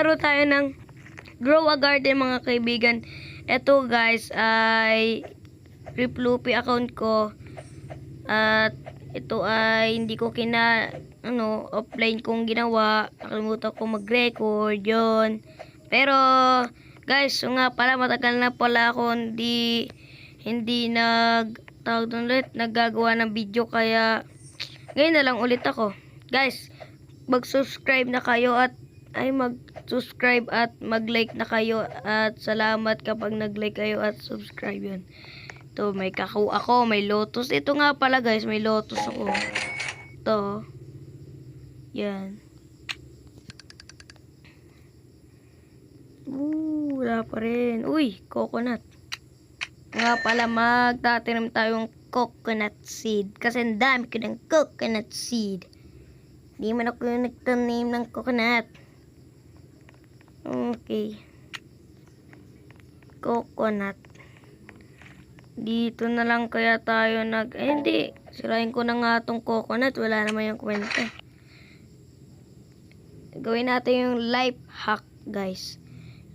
maglaro tayo ng Grow a Garden mga kaibigan. Ito guys ay Riploopy account ko. At ito ay hindi ko kina ano, offline kong ginawa. Nakalimutan ko mag-record yon. Pero guys, so nga pala matagal na pala ako hindi hindi nag tawag doon ulit, naggagawa ng video kaya ngayon na lang ulit ako. Guys, mag-subscribe na kayo at ay mag-subscribe at mag-like na kayo at salamat kapag nag-like kayo at subscribe yun. Ito, may kakao ako, may lotus. Ito nga pala guys, may lotus ako. Ito. Yan. Ooh, wala pa rin. Uy, coconut. Nga pala, magtatinim tayong coconut seed. Kasi ang dami ko ng coconut seed. Hindi man ako yung nagtanim ng coconut. Okay. Coconut. Dito na lang kaya tayo nag... Eh, hindi. Sirain ko na nga tong coconut. Wala naman yung kwenta. Gawin natin yung life hack, guys.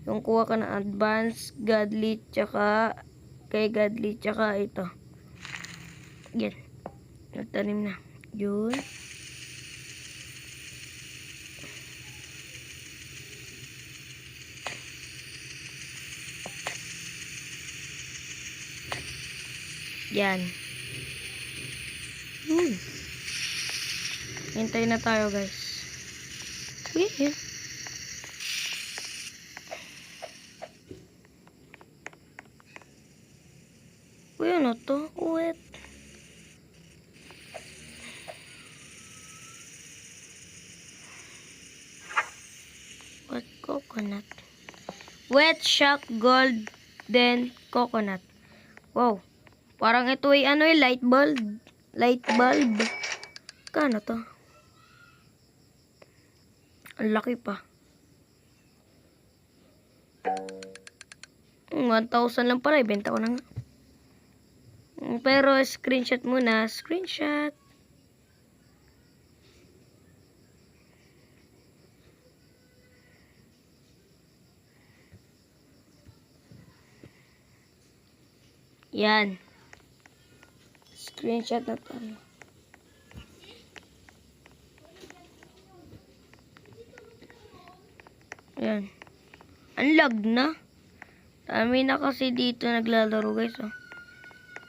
Yung kuha ka ng advanced, godly, tsaka kay godly, tsaka ito. Yan. Nagtanim na. Yun. Yan. Hmm. Hintay na tayo, guys. Uy, yan. Uy, ano to? Wet. What coconut? Wet shock golden coconut. Wow. Parang ito ay ano eh, light bulb. Light bulb. Kano to? Ang laki pa. 1,000 lang pala. Ibenta ko na nga. Mm, Pero screenshot muna. Screenshot. Yan. Screenshot na tayo. Yan. Ang na. Dami na kasi dito naglalaro guys. Oh.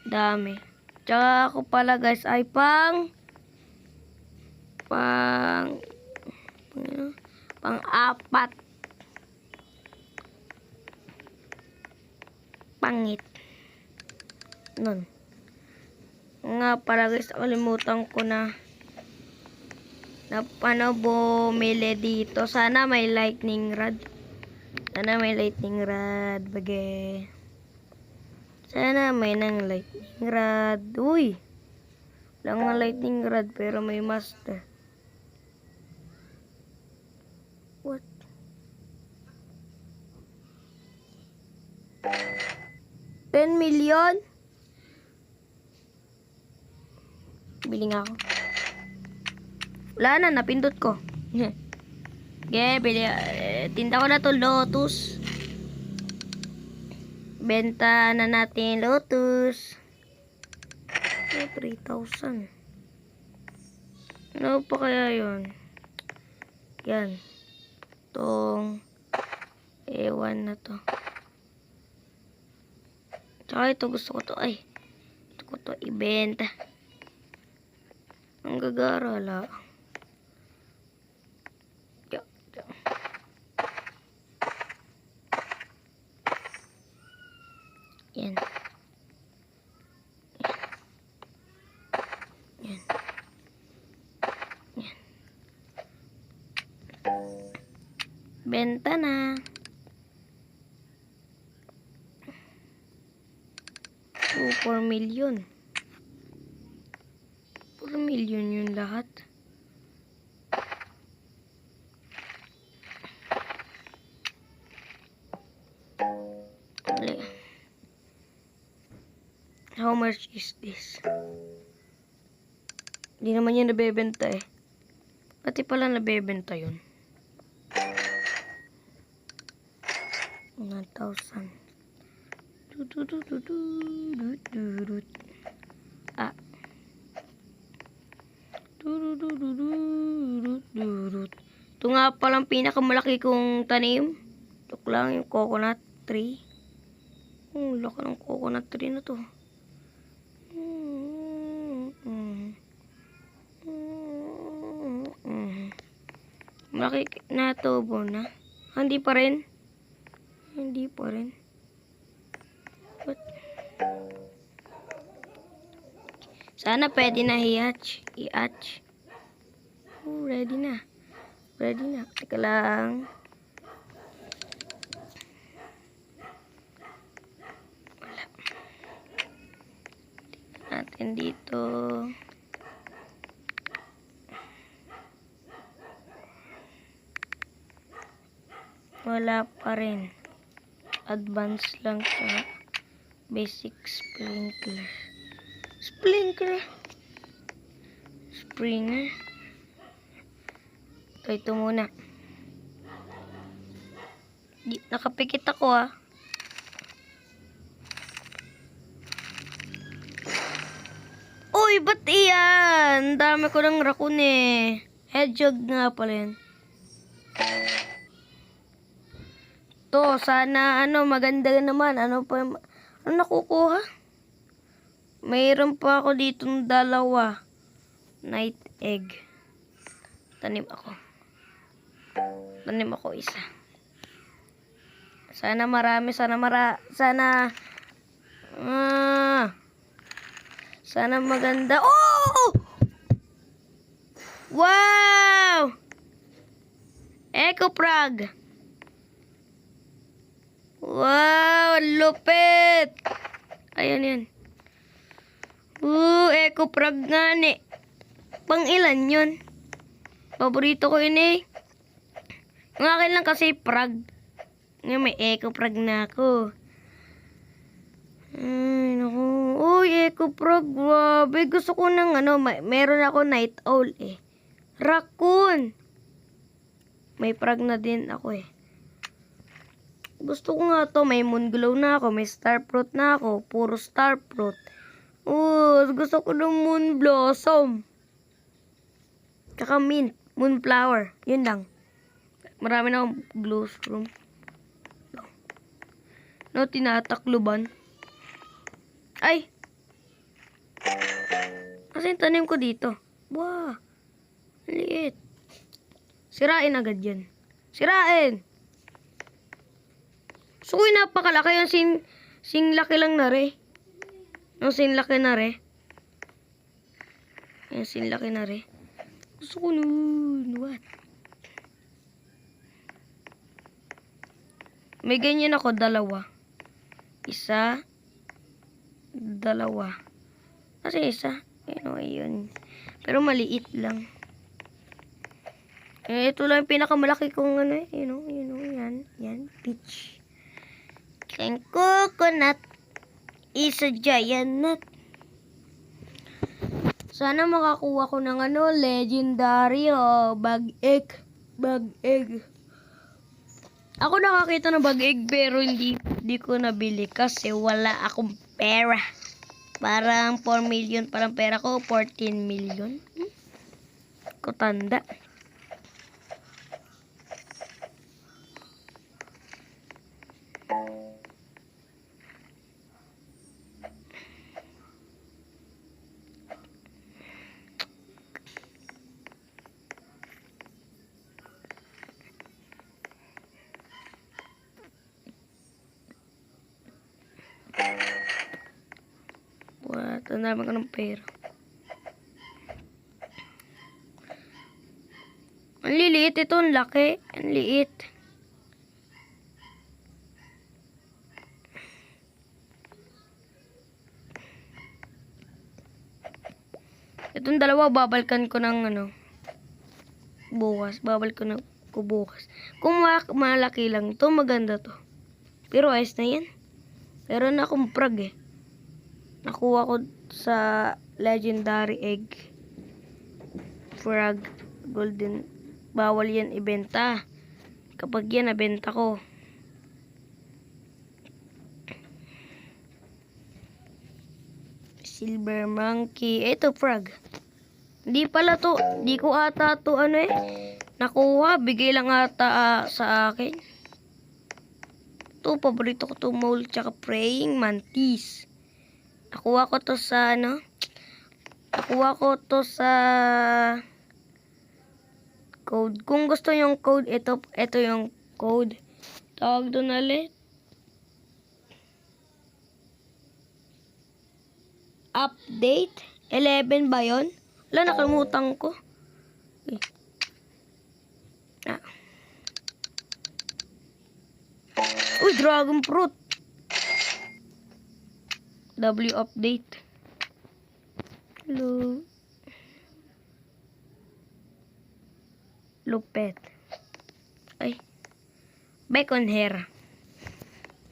Dami. Tsaka ako pala guys ay pang pang pang, pang apat. Pangit. Nun. Nga pala guys, kalimutan ko na na paano bumili dito. Sana may lightning rod. Sana may lightning rod. Bagay. Sana may nang lightning rod. Uy! Wala nga lightning rod pero may master. What? Ten million? Bili nga ako. Wala na, napindot ko. Okay, bili. eh, tinda ko na to Lotus. Benta na natin Lotus. Oh, 3,000. Ano pa kaya yun? Yan. Tong ewan na to. Tsaka ito gusto ko to. Ay, gusto ko to ibenta. Ang gagara la. Ja, ja. Yan. Yan. Yan. Benta na. Oh, 4 million. 4 million yun lahat. How much is this? Hindi naman yan nabebenta eh. Pati pala nabebenta yun. 1,000. Ito nga palang pinakamalaki kong tanim. Ito lang yung coconut tree. Ang laki ng coconut tree na to. Malaki na tubo na. Ah, Hindi pa rin. Hindi pa rin. What? Sana pwede na i-hatch. I-hatch. Oh, ready na. Ready na. Teka lang. Natin dito. Wala pa rin. Advance lang sa basic sprinkler. Sprinkler. Springer. Ito, ito muna. Di, nakapikit ako ah. Uy, ba't iyan? Dami ko ng raccoon eh. Hedgehog nga pala yan. To, sana ano, maganda naman. Ano pa, ano nakukuha? Mayroon pa ako ditong dalawa. Night egg. Tanim ako. Tanim ako isa. Sana marami, sana mara, sana, ah, sana maganda. Oh! Wow! Eco Prague. Wow, lupit. Ayan yan. Oo, Eco Prague nga ni. Pang ilan yun? Paborito ko yun eh. Ang akin lang kasi Prague. Ngayon may Eco Prague na ako. Ay, naku. Uy, Eco Prague, grabe. Gusto ko ng ano, may, meron ako Night Owl eh. Raccoon. May Prague na din ako eh. Gusto ko nga to, may moon glow na ako, may star fruit na ako, puro star fruit. Oh, gusto ko ng moon blossom. Tsaka mint, moon flower. Yun lang. Marami na akong room. No, tinatakluban. Ay! Kasi tanim ko dito. Wow! Liit. Sirain agad yan. Sirain! So, uy, napakalaki yung sin, sing laki lang na re. Yung sin laki na re. Yung sin laki na re. Gusto ko nun. What? May ganyan ako, dalawa. Isa, dalawa. Kasi isa, yun, o, yun. Pero maliit lang. Eh, ito lang yung pinakamalaki kong ano eh. Yun, o, yun, o, yan. Yan, peach. And coconut is a giant nut. Sana makakuha ko ng ano, legendary o bag egg. Bag egg. Ako nakakita ng bag egg pero hindi, hindi ko nabili kasi wala akong pera. Parang 4 million parang pera ko, 14 million. Hmm? Ko tanda. What? Ang dami ko ng pera. Ang liliit ito, ang laki. Ang liit. Itong dalawa, babalkan ko ng ano, bukas. Babal ko na bukas. Kung ma- malaki lang to, maganda to. Pero ayos na yan. Meron na akong prag eh. Nakuha ko sa legendary egg. Frog golden. Bawal yan ibenta. Kapag yan nabenta ko. Silver monkey. Eto frog. Di pala to. Di ko ata to ano eh. Nakuha. Bigay lang ata uh, sa akin. To paborito ko to mole tsaka praying mantis. Nakuha ko to sa ano. Nakuha ko to sa code. Kung gusto yung code, ito, ito yung code. Tawag doon ulit. Update? 11 ba yon? Wala, nakalimutan ko. Uy. Ah. Uy, dragon fruit. W update. Hello. Lupet. Ay. Bacon hair.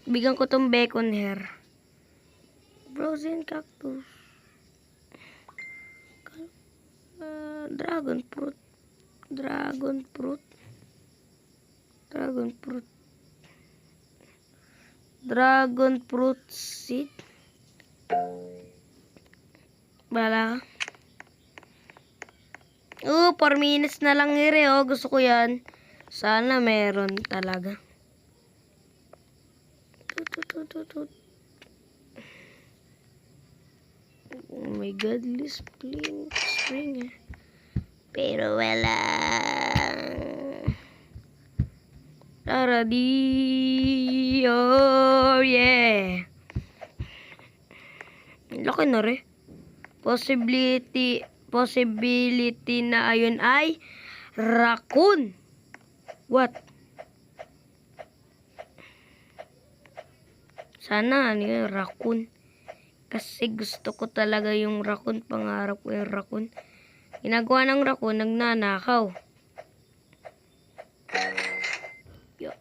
Bigyan ko tong bacon hair. Frozen cactus. Uh, dragon fruit. Dragon fruit. Dragon fruit. Dragon fruit seed. Bala ka. Oh, 4 minutes na lang ire, oh. Gusto ko yan. Sana meron talaga. Oh my God, spring, spring eh. Pero wala. Tara di. Oh yeah. Laki na rin. Possibility, possibility na ayun ay raccoon. What? Sana ano yun, raccoon. Kasi gusto ko talaga yung raccoon. Pangarap ko yung raccoon. Ginagawa ng raccoon, nagnanakaw. Yo.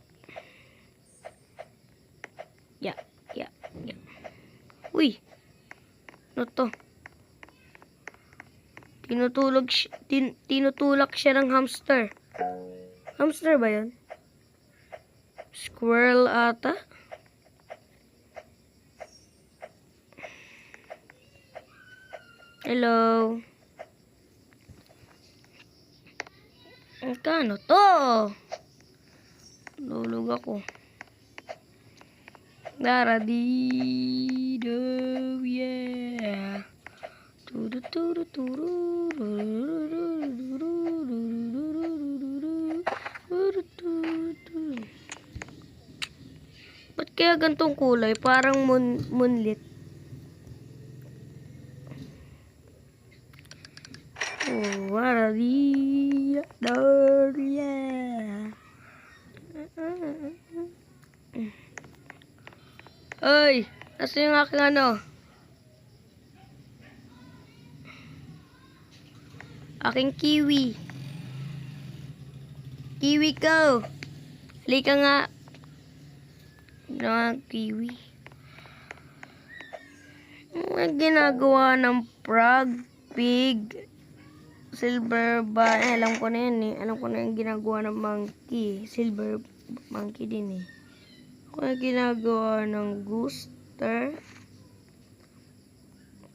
Ya, ya, ya. Uy! Ano to? Tinutulog tin, tinutulak siya ng hamster. Hamster ba yun? Squirrel ata? Hello? Magkano to? Lulog ako. Dara di do yeah. Turu turu turu Ba't kaya gantong kulay? Parang moon, moonlit. Oh, wara di yeah. Ay, nasa yung aking ano? Aking kiwi. Kiwi ko. Halika nga. Na kiwi. Ano ginagawa ng frog, pig, silver ba? Eh, alam ko na yan eh. Alam ko na yung ginagawa ng monkey. Silver monkey din eh. Ako yung ginagawa ng rooster.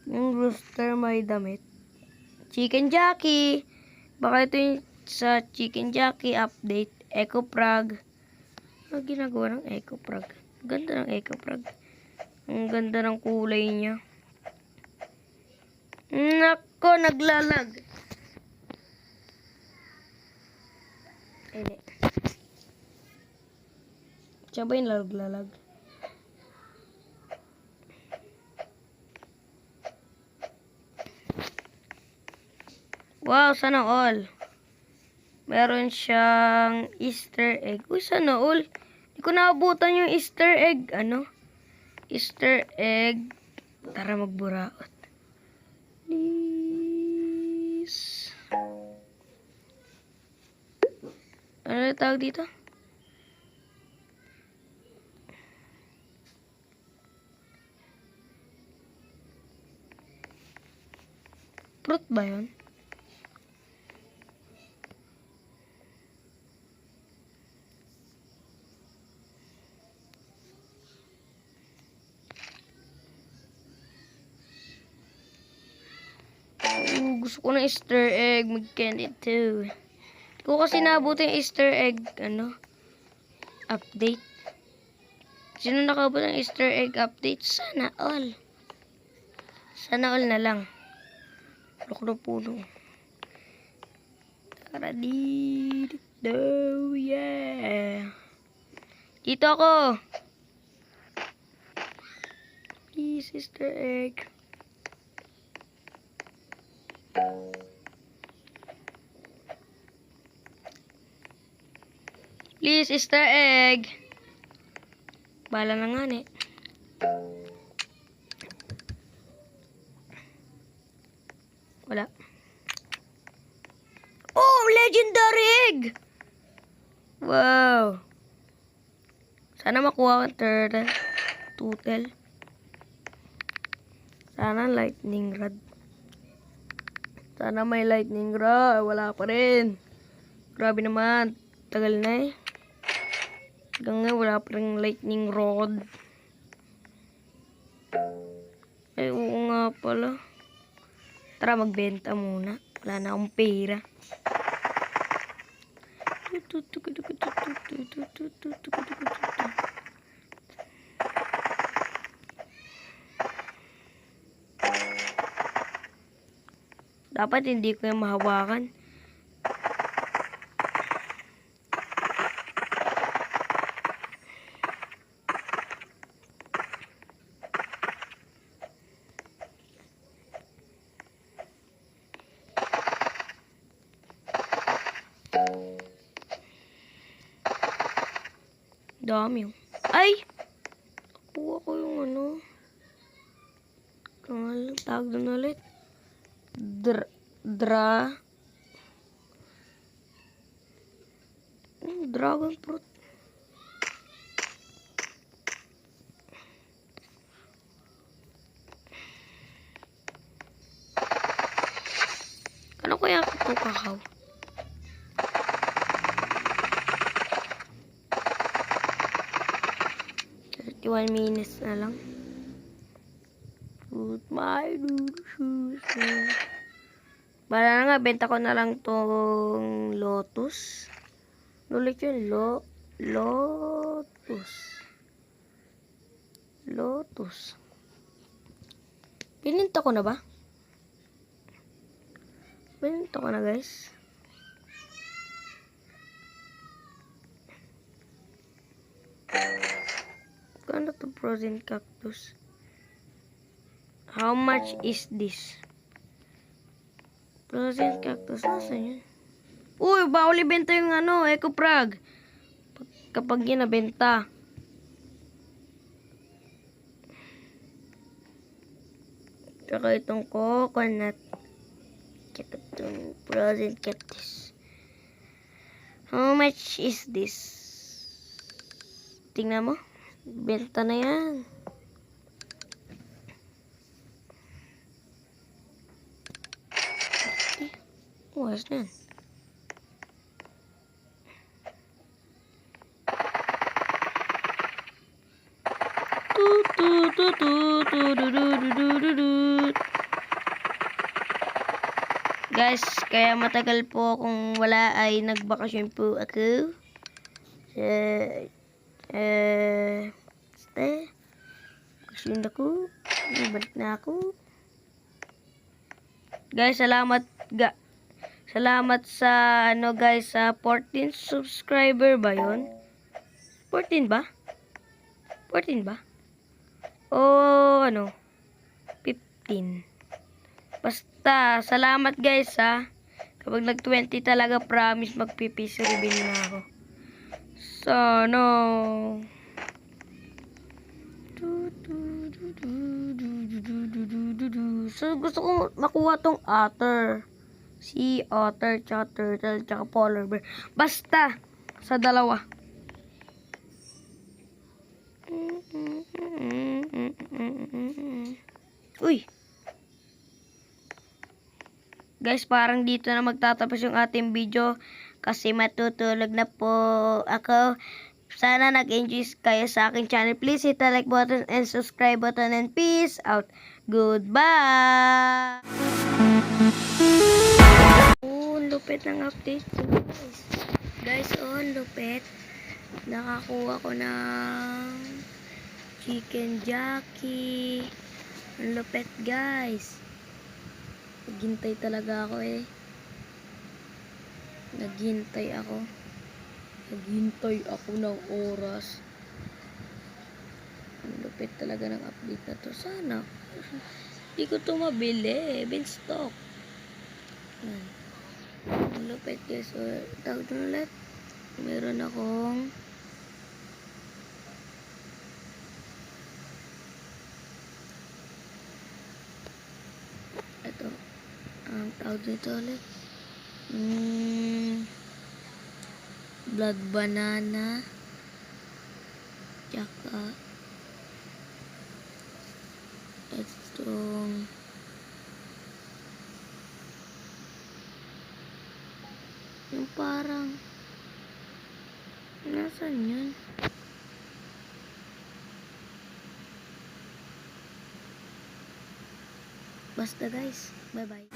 Yung rooster may damit. Chicken Jockey. Baka ito yung sa Chicken Jockey update. Echo Frog. Ano ginagawa ng Echo Frog? Ganda ng Echo Frog. Ang ganda ng kulay niya. Nako, naglalag. Hindi. Siya ba yung lalag-lalag? Wow, sana all. Meron siyang Easter egg. Uy, sana all. Hindi ko naabutan yung Easter egg. Ano? Easter egg. Tara magburaot. Please. Ano tawag dito? Fruit ba yun? Gusto ko ng Easter egg. Mag-candy too. Hindi ko kasi nabuti yung Easter egg, ano, update. Sino nakabot ng Easter egg update? Sana all. Sana all na lang. Lok na puno. Tara dito, yeah. Dito ako. Please, Easter egg. Please, Easter egg. Bala na nga ni. Wala. Oh, egg! Wow. Sana makuha ang turtle. Tutel. Sana lightning rod. Sana may lightning rod. Wala pa rin. Grabe naman. Tagal na eh. Hanggang ngayon, wala pa rin lightning rod. Ay, oo nga pala. Tara, magbenta muna. Wala na akong pera. Dapat hindi ko yung mahawakan. Dami oh. Ay! Kuha ko yung ano. Tawag doon ulit. Dra, dra. Dragon fruit. Ano kaya ito kakaw? Thirty-one minutes na lang. Put my shoes. Bala na nga, benta ko na lang tong lotus. Nulit yun, lo, lotus. Lotus. Pininta ko na ba? Pininta ko na guys. Kano to frozen cactus? How much is this? Frozen cactus, nasa yun? Uy, bawal ibenta yung ano, Eco Prag. Kapag ginabenta. Tsaka itong coconut. Tsaka itong frozen cactus. How much is this? Tingnan mo. Benta na yan. Oras na yan. Guys, kaya matagal po akong wala ay nagbakasyon po ako. Uh, eh, basta, bakasyon ako. Balik na ako. Guys, salamat, ga, salamat sa, ano guys, sa 14 subscriber ba yon 14 ba? 14 ba? O ano? 15. Basta, salamat guys ha. Kapag nag-20 talaga, promise magpipis reveal na ako. Sana. So, gusto ko makuha tong otter. Si otter, tsaka turtle, tsaka polar bear. Basta, sa dalawa. Uy. Guys, parang dito na magtatapos yung ating video kasi matutulog na po ako. Sana nag-enjoy kayo sa aking channel. Please hit the like button and subscribe button and peace out. Goodbye! Oh, lupit ng update guys. Guys, oh, lupit. Nakakuha ko ng chicken jockey. Ang lupit, guys. Naghintay talaga ako eh. Naghintay ako. Naghintay ako ng oras. Ang lupit talaga ng update na to. Sana. Hindi ko to mabili. Bin stock. Ang lupit guys. So, tawag na ulit. Meron akong ito. Ang tawag nito ulit. Mm, blood banana. Tsaka itong yung parang nasan yun? Basta guys, bye bye.